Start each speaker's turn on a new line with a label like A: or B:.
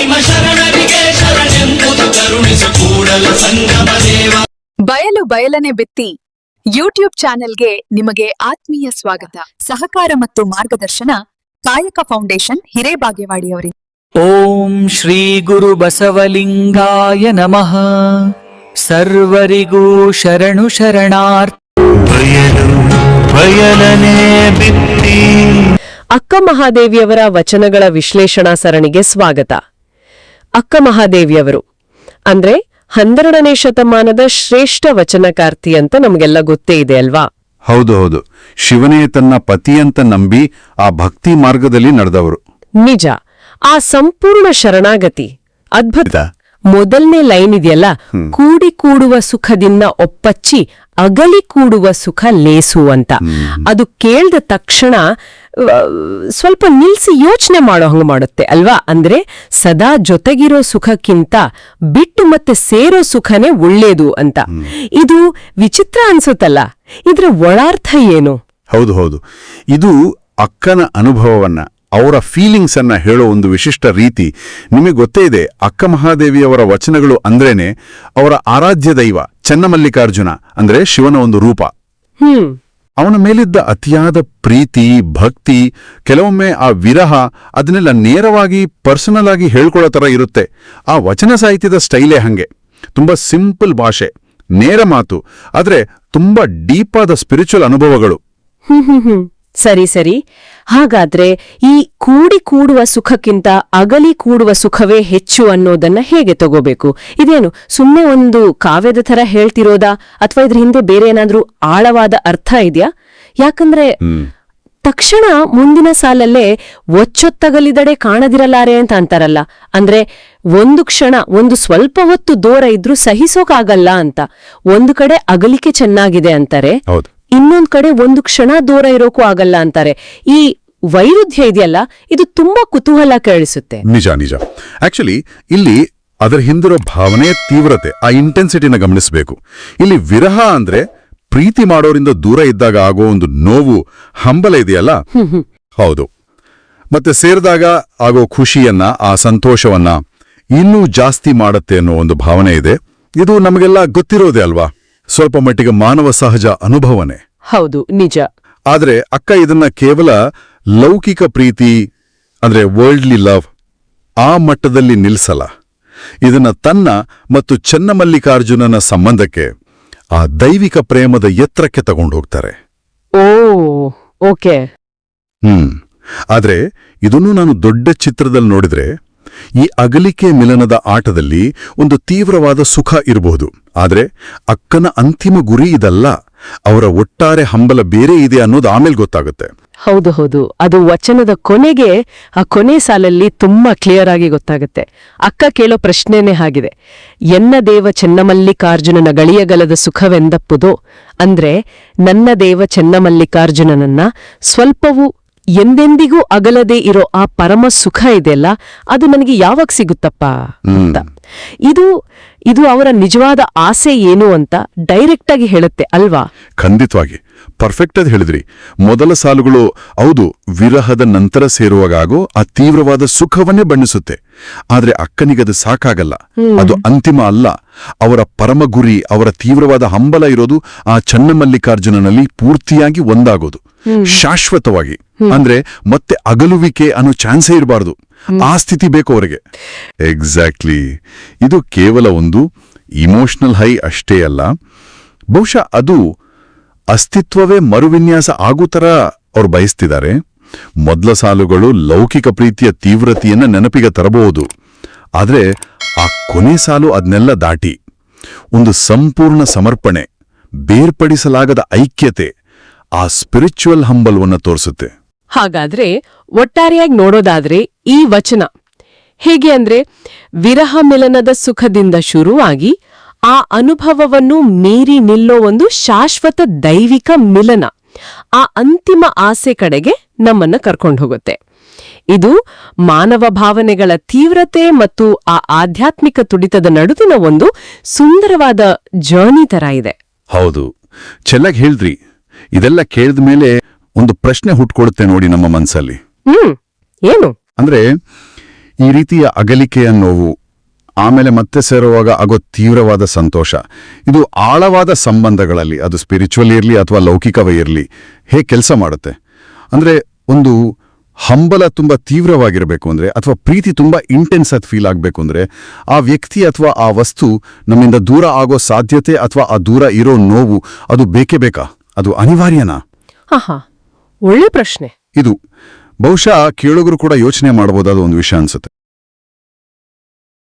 A: ನಿಮ್ಮ ಶರಣರಿಗೆ ಶರಣೆಂಬುದು ಕರುಣಿಸು ಕೂಡಲ ಸಂಗಮ ದೇವ.
B: ಬಯಲು ಬಯಲನೆ ಬಿತ್ತಿ ಯೂಟ್ಯೂಬ್ ಚಾನೆಲ್ಗೆ ನಿಮಗೆ ಆತ್ಮೀಯ ಸ್ವಾಗತ. ಸಹಕಾರ ಮತ್ತು ಮಾರ್ಗದರ್ಶನ ಕಾಯಕ ಫೌಂಡೇಶನ್ ಹಿರೇಬಾಗೇವಾಡಿಯವರಿಂದ
C: ಓಂ ಶ್ರೀ ಗುರು ಬಸವಲಿಂಗಾಯ ನಮಃ. ಸರ್ವರಿಗೂ ಶರಣು ಶರಣಾರ್ಥ.
D: ಬಯಲು ಬಯಲನೆ ಬಿತ್ತಿ.
E: ಅಕ್ಕ ಮಹಾದೇವಿಯವರ ವಚನಗಳ ವಿಶ್ಲೇಷಣಾ ಸರಣಿಗೆ ಸ್ವಾಗತ. ಅಕ್ಕ ಮಹಾದೇವಿಯವರು. ಅಂದ್ರೆ ಹನ್ನೆರಡನೇ ಶತಮಾನದ ಶ್ರೇಷ್ಠ ವಚನಕಾರ್ತಿ ಅಂತ ನಮಗೆಲ್ಲ ಗೊತ್ತೇ ಇದೆ ಅಲ್ವಾ?
F: ಹೌದು ಹೌದು. ಶಿವನೇ ತನ್ನ ಪತಿಯಂತ ನಂಬಿ ಆ ಭಕ್ತಿ ಮಾರ್ಗದಲ್ಲಿ ನಡೆದವರು.
E: ನಿಜ. ಆ ಸಂಪೂರ್ಣ ಶರಣಾಗತಿ ಅದ್ಭುತ? ಮೊದಲನೇ ಲೈನ್ ಇದೆಯಲ್ಲ? ಕೂಡಿ ಕೂಡುವ ಸುಖದಿಂದ ಒಪ್ಪಚ್ಚಿ ಅಗಲಿ ಕೂಡುವ ಸುಖ ಲೇಸು ಅಂತ. ಅದು ಕೇಳ್ದ ತಕ್ಷಣ ಸ್ವಲ್ಪ ನಿಲ್ಸಿ ಯೋಚನೆ ಮಾಡೋ ಹಂಗೆ ಮಾಡುತ್ತೆ ಅಲ್ವಾ? ಅಂದ್ರೆ ಸದಾ ಜೊತೆಗಿರೋ ಸುಖಕ್ಕಿಂತ ಬಿಟ್ಟು ಮತ್ತೆ ಸೇರೋ ಸುಖನೇ ಒಳ್ಳೇದು ಅಂತ. ಇದು ವಿಚಿತ್ರ ಅನ್ಸುತ್ತಲ್ಲ? ಇದರ ಒಳಾರ್ಥ ಏನು?
F: ಹೌದು ಹೌದು. ಇದು ಅಕ್ಕನ ಅನುಭವವನ್ನ ಅವರ ಫೀಲಿಂಗ್ಸ್ ಅನ್ನ ಹೇಳೋ ಒಂದು ವಿಶಿಷ್ಟ ರೀತಿ. ನಿಮಗೆ ಗೊತ್ತೇ ಇದೆ ಅಕ್ಕ ಮಹಾದೇವಿಯವರ ವಚನಗಳು ಅಂದ್ರೇನೆ ಅವರ ಆರಾಧ್ಯ ದೈವ ಚನ್ನಮಲ್ಲಿಕಾರ್ಜುನ ಅಂದ್ರೆ ಶಿವನ ಒಂದು ರೂಪ.
E: ಹ್ಮ್.
F: ಅವನ ಮೇಲಿದ್ದ ಅತಿಯಾದ ಪ್ರೀತಿ, ಭಕ್ತಿ, ಕೆಲವೊಮ್ಮೆ ಆ ವಿರಹ ಅದನ್ನೆಲ್ಲ ನೇರವಾಗಿ ಪರ್ಸನಲ್ ಆಗಿ ಹೇಳ್ಕೊಳ್ಳೋ ತರ ಇರುತ್ತೆ. ಆ ವಚನ ಸಾಹಿತ್ಯದ ಸ್ಟೈಲೇ ಹಂಗೆ. ತುಂಬಾ ಸಿಂಪಲ್ ಭಾಷೆ, ನೇರ ಮಾತು, ಆದ್ರೆ ತುಂಬಾ ಡೀಪಾದ ಸ್ಪಿರಿಚುವಲ್ ಅನುಭವಗಳು.
E: ಸರಿ ಸರಿ. ಹಾಗಾದ್ರೆ ಈ ಕೂಡಿ ಕೂಡುವ ಸುಖಕ್ಕಿಂತ ಅಗಲಿ ಕೂಡುವ ಸುಖವೇ ಹೆಚ್ಚು ಅನ್ನೋದನ್ನ ಹೇಗೆ ತಗೋಬೇಕು? ಇದೇನು ಸುಮ್ಮನೆ ಒಂದು ಕಾವ್ಯದ ಥರ ಹೇಳ್ತಿರೋದಾ? ಅಥವಾ ಇದ್ರ ಹಿಂದೆ ಬೇರೆ ಏನಾದ್ರೂ ಆಳವಾದ ಅರ್ಥ ಇದೆಯಾ? ಯಾಕಂದ್ರೆ ತಕ್ಷಣ ಮುಂದಿನ ಸಾಲಲ್ಲೇ ಒಚ್ಚೊತ್ತಗಲಿದಡೆ ಕಾಣದಿರಲಾರೆ ಅಂತ ಅಂತಾರಲ್ಲ. ಅಂದ್ರೆ ಒಂದು ಕ್ಷಣ ಒಂದು ಸ್ವಲ್ಪ ಹೊತ್ತು ದೂರ ಇದ್ರೂ ಸಹಿಸೋಕಾಗಲ್ಲ ಅಂತ. ಒಂದು ಕಡೆ ಅಗಲಿಕೆ ಚೆನ್ನಾಗಿದೆ ಅಂತಾರೆ.
F: ಹೌದು.
E: ಇನ್ನೊಂದ್ ಕಡೆ ಒಂದು ಕ್ಷಣ ದೂರ ಇರೋಕ್ಕೂ ಆಗಲ್ಲ ಅಂತಾರೆ. ಈ ವೈರುಧ್ಯ ಇದೆಯಲ್ಲ, ಇದು ತುಂಬಾ ಕುತೂಹಲ ಕೇಳಿಸುತ್ತೆ.
F: ನಿಜ ನಿಜ. ಆಕ್ಚುಲಿ ಇಲ್ಲಿ ಅದರ ಹಿಂದಿರೋ ಭಾವನೆ ತೀವ್ರತೆ, ಆ ಇಂಟೆನ್ಸಿಟಿನ ಗಮನಿಸಬೇಕು. ಇಲ್ಲಿ ವಿರಹ ಅಂದ್ರೆ ಪ್ರೀತಿ ಮಾಡೋರಿಂದ ದೂರ ಇದ್ದಾಗ ಆಗೋ ಒಂದು ನೋವು, ಹಂಬಲ ಇದೆಯಲ್ಲ? ಹೌದು. ಮತ್ತೆ ಸೇರಿದಾಗ ಆಗೋ ಖುಷಿಯನ್ನ, ಆ ಸಂತೋಷವನ್ನ ಇನ್ನೂ ಜಾಸ್ತಿ ಮಾಡುತ್ತೆ ಅನ್ನೋ ಒಂದು ಭಾವನೆ ಇದೆ. ಇದು ನಮಗೆಲ್ಲ ಗೊತ್ತಿರೋದೇ ಅಲ್ವಾ? ಸ್ವಲ್ಪ ಮಟ್ಟಿಗೆ ಮಾನವ ಸಹಜ ಅನುಭವನೆ.
E: ಹೌದು ನಿಜ.
F: ಆದ್ರೆ ಅಕ್ಕ ಇದನ್ನ ಕೇವಲ ಲೌಕಿಕ ಪ್ರೀತಿ ಅಂದ್ರೆ ವರ್ಲ್ಡ್ಲಿ ಲವ್ ಆ ಮಟ್ಟದಲ್ಲಿ ನಿಲ್ಸಲ್ಲ. ಇದನ್ನ ತನ್ನ ಮತ್ತು ಚನ್ನಮಲ್ಲಿಕಾರ್ಜುನನ ಸಂಬಂಧಕ್ಕೆ ಆ ದೈವಿಕ ಪ್ರೇಮದ ಎತ್ತರಕ್ಕೆ ತಗೊಂಡು ಹೋಗ್ತಾರೆ.
E: Oh okay.
F: ಹ್ಮ್. ಆದ್ರೆ ಇದನ್ನು ನಾನು ದೊಡ್ಡ ಚಿತ್ರದಲ್ಲಿ ನೋಡಿದ್ರೆ ಈ ಅಗಲಿಕೆ ಮಿಲನದ ಆಟದಲ್ಲಿ ಒಂದು ತೀವ್ರವಾದ ಸುಖ ಇರಬಹುದು. ಆದರೆ ಅಕ್ಕನ ಅಂತಿಮ ಗುರಿ ಇದಲ್ಲ. ಅವರ ಒಟ್ಟಾರೆ ಹಂಬಲ ಬೇರೆ ಇದೆ ಅನ್ನೋದು ಆಮೇಲೆ ಗೊತ್ತಾಗುತ್ತೆ.
E: ಹೌದು ಹೌದು. ಅದು ವಚನದ ಕೊನೆಗೆ, ಆ ಕೊನೆ ಸಾಲಲ್ಲಿ ತುಂಬಾ ಕ್ಲಿಯರ್ ಆಗಿ ಗೊತ್ತಾಗುತ್ತೆ. ಅಕ್ಕ ಕೇಳೋ ಪ್ರಶ್ನೆನೇ ಆಗಿದೆ ಎನ್ನ ದೇವ ಚೆನ್ನಮಲ್ಲಿಕಾರ್ಜುನನ ಗಳಿಯಗಲದ ಸುಖವೆಂದಪ್ಪುದೋ? ಅಂದ್ರೆ ನನ್ನ ದೇವ ಚೆನ್ನಮಲ್ಲಿಕಾರ್ಜುನನನ್ನ ಸ್ವಲ್ಪವೂ ಎಂದೆಂದಿಗೂ ಅಗಲದೇ ಇರೋ ಆ ಪರಮ ಸುಖ ಇದೆಯಲ್ಲ ಅದು ನನಗೆ ಯಾವಾಗ ಸಿಗುತ್ತಪ್ಪ ಅಂತ. ಇದು ಇದು ಅವರ ನಿಜವಾದ ಆಸೆ ಏನು ಅಂತ ಡೈರೆಕ್ಟ್ ಆಗಿ ಹೇಳುತ್ತೆ ಅಲ್ವಾ?
F: ಖಂಡಿತವಾಗಿ. ಪರ್ಫೆಕ್ಟ್ ಅದು ಹೇಳಿದ್ರಿ. ಮೊದಲ ಸಾಲುಗಳು ಹೌದು ವಿರಹದ ನಂತರ ಸೇರುವಾಗಾಗೋ ಆ ತೀವ್ರವಾದ ಸುಖವನ್ನೇ ಬಣ್ಣಿಸುತ್ತೆ. ಆದ್ರೆ ಅಕ್ಕನಿಗದು ಸಾಕಾಗಲ್ಲ. ಅದು ಅಂತಿಮ ಅಲ್ಲ. ಅವರ ಪರಮ ಗುರಿ, ಅವರ ತೀವ್ರವಾದ ಹಂಬಲ ಇರೋದು ಆ ಚನ್ನಮಲ್ಲಿಕಾರ್ಜುನನಲ್ಲಿ ಪೂರ್ತಿಯಾಗಿ ಒಂದಾಗೋದು. ಶಾಶ್ವತವಾಗಿ. ಅಂದ್ರೆ ಮತ್ತೆ ಅಗಲುವಿಕೆ ಅನ್ನೋ ಚಾನ್ಸೇ ಇರಬಾರ್ದು. ಆ ಸ್ಥಿತಿ ಬೇಕು ಅವರಿಗೆ. ಎಕ್ಸಾಕ್ಟ್ಲಿ ಇದು ಕೇವಲ ಒಂದು ಇಮೋಷನಲ್ ಹೈ ಅಷ್ಟೇ ಅಲ್ಲ. ಬಹುಶಃ ಅದು ಅಸ್ತಿತ್ವವೇ ಮರುವಿನ್ಯಾಸ ಆಗೋ ಥರ ಅವ್ರು ಬಯಸ್ತಿದ್ದಾರೆ. ಮೊದಲ ಸಾಲುಗಳು ಲೌಕಿಕ ಪ್ರೀತಿಯ ತೀವ್ರತೆಯನ್ನು ನೆನಪಿಗೆ ತರಬಹುದು. ಆದರೆ ಆ ಕೊನೆ ಸಾಲು ಅದನ್ನೆಲ್ಲ ದಾಟಿ. ಒಂದು ಸಂಪೂರ್ಣ ಸಮರ್ಪಣೆ, ಬೇರ್ಪಡಿಸಲಾಗದ ಐಕ್ಯತೆ, ಆ ಸ್ಪಿರಿಚುವಲ್ ಹಂಬಲ್ವನ್ನ ತೋರಿಸುತ್ತೆ.
E: ಹಾಗಾದ್ರೆ ಒಟ್ಟಾರೆಯಾಗಿ ನೋಡೋದಾದ್ರೆ ಈ ವಚನ. ಹೇಗೆ ಅಂದ್ರೆ, ವಿರಹ ಮಿಲನದ ಸುಖದಿಂದ ಶುರುವಾಗಿ ಆ ಅನುಭವವನ್ನು ಮೀರಿ ನಿಲ್ಲೋ ಒಂದು ಶಾಶ್ವತ ದೈವಿಕ ಮಿಲನ. ಆ ಅಂತಿಮ ಆಸೆ ಕಡೆಗೆ ನಮ್ಮನ್ನ ಕರ್ಕೊಂಡು ಹೋಗುತ್ತೆ. ಇದು ಮಾನವ ಭಾವನೆಗಳ ತೀವ್ರತೆ ಮತ್ತು ಆ ಆಧ್ಯಾತ್ಮಿಕ ತುಡಿತದ ನಡುವಿನ ಒಂದು ಸುಂದರವಾದ ಜರ್ನಿ ತರ ಇದೆ.
F: ಹೌದು. ಚೆನ್ನಾಗಿ ಹೇಳಿದ್ರಿ. ಇದೆಲ್ಲ ಕೇಳಿದ ಮೇಲೆ ಒಂದು ಪ್ರಶ್ನೆ ಹುಟ್ಕೊಡುತ್ತೆ ನೋಡಿ ನಮ್ಮ ಮನಸ್ಸಲ್ಲಿ
E: ಹ್ಮ್. ಏನು?
F: ಅಂದ್ರೆ ಈ ರೀತಿಯ ಅಗಲಿಕೆಯ ನೋವು ಆಮೇಲೆ ಮತ್ತೆ ಸೇರುವಾಗ ಆಗೋ ತೀವ್ರವಾದ ಸಂತೋಷ. ಇದು ಆಳವಾದ ಸಂಬಂಧಗಳಲ್ಲಿ ಅದು ಸ್ಪಿರಿಚುವಲ್ ಇರಲಿ ಅಥವಾ ಲೌಕಿಕವೇ ಇರಲಿ ಹೇಗೆ ಕೆಲಸ ಮಾಡುತ್ತೆ? ಅಂದ್ರೆ ಒಂದು ಹಂಬಲ ತುಂಬ ತೀವ್ರವಾಗಿರಬೇಕು ಅಂದ್ರೆ ಅಥವಾ ಪ್ರೀತಿ ತುಂಬ ಇಂಟೆನ್ಸ್ ಆಗಿ ಫೀಲ್ ಆಗಬೇಕು ಅಂದ್ರೆ ಆ ವ್ಯಕ್ತಿ ಅಥವಾ ಆ ವಸ್ತು ನಮ್ಮಿಂದ ದೂರ ಆಗೋ ಸಾಧ್ಯತೆ ಅಥವಾ ಆ ದೂರ ಇರೋ ನೋವು ಅದು ಬೇಕೇ ಬೇಕಾ? ಅದು ಅನಿವಾರ್ಯನಾ?
E: ಹಾ ಒಳ್ಳೆ ಪ್ರಶ್ನೆ.
F: ಇದು. ಬಹುಶಃ ಕೇಳುಗರು ಕೂಡ ಯೋಚನೆ ಮಾಡಬಹುದಾದ ಒಂದು ವಿಷಯ ಅನ್ಸುತ್ತೆ.